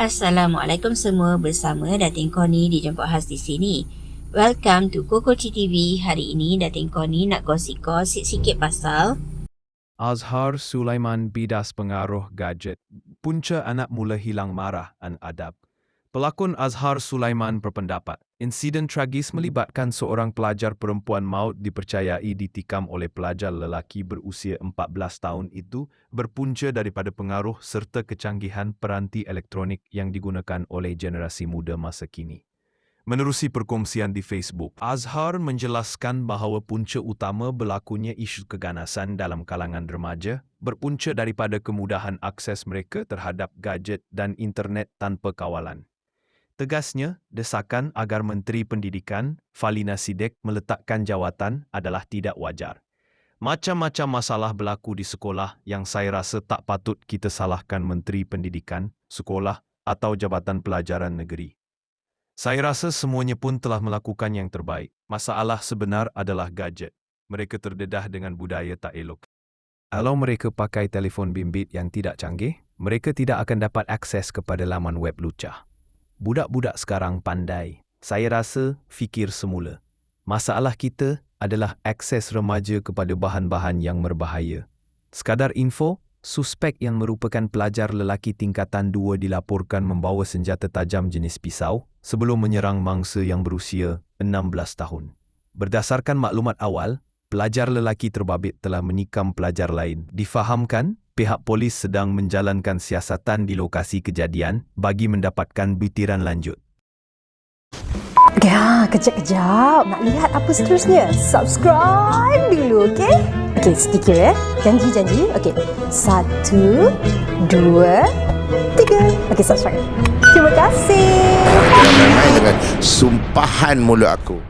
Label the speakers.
Speaker 1: Assalamualaikum semua bersama Datin Koni dijemput khas di sini. Welcome to Koko TV. Hari ini Datin Koni nak gosip-gosip sikit pasal
Speaker 2: Azhar Sulaiman bidas pengaruh gadget. Punca anak mula hilang marah dan adab. Pelakon Azhar Sulaiman berpendapat, insiden tragis melibatkan seorang pelajar perempuan maut dipercayai ditikam oleh pelajar lelaki berusia 14 tahun itu berpunca daripada pengaruh serta kecanggihan peranti elektronik yang digunakan oleh generasi muda masa kini. Menerusi perkongsian di Facebook, Azhar menjelaskan bahawa punca utama berlakunya isu keganasan dalam kalangan remaja berpunca daripada kemudahan akses mereka terhadap gadget dan internet tanpa kawalan. Tegasnya, desakan agar Menteri Pendidikan, Falina Sidek meletakkan jawatan adalah tidak wajar. Macam-macam masalah berlaku di sekolah yang saya rasa tak patut kita salahkan Menteri Pendidikan, sekolah atau Jabatan Pelajaran Negeri. Saya rasa semuanya pun telah melakukan yang terbaik. Masalah sebenar adalah gadget. Mereka terdedah dengan budaya tak elok. Kalau mereka pakai telefon bimbit yang tidak canggih, mereka tidak akan dapat akses kepada laman web lucah. Budak-budak sekarang pandai. Saya rasa fikir semula. Masalah kita adalah akses remaja kepada bahan-bahan yang berbahaya. Sekadar info, suspek yang merupakan pelajar lelaki tingkatan 2 dilaporkan membawa senjata tajam jenis pisau sebelum menyerang mangsa yang berusia 16 tahun. Berdasarkan maklumat awal, pelajar lelaki terbabit telah menikam pelajar lain. Difahamkan, pihak polis sedang menjalankan siasatan di lokasi kejadian bagi mendapatkan butiran lanjut.
Speaker 3: Ya, kejap-kejap. Nak lihat apa seterusnya? Subscribe dulu, okey? Okey, sedikit ya. Janji-janji. Okey. Satu, dua, tiga. Okey, subscribe. Terima kasih.
Speaker 4: Dengan sumpahan mulut aku.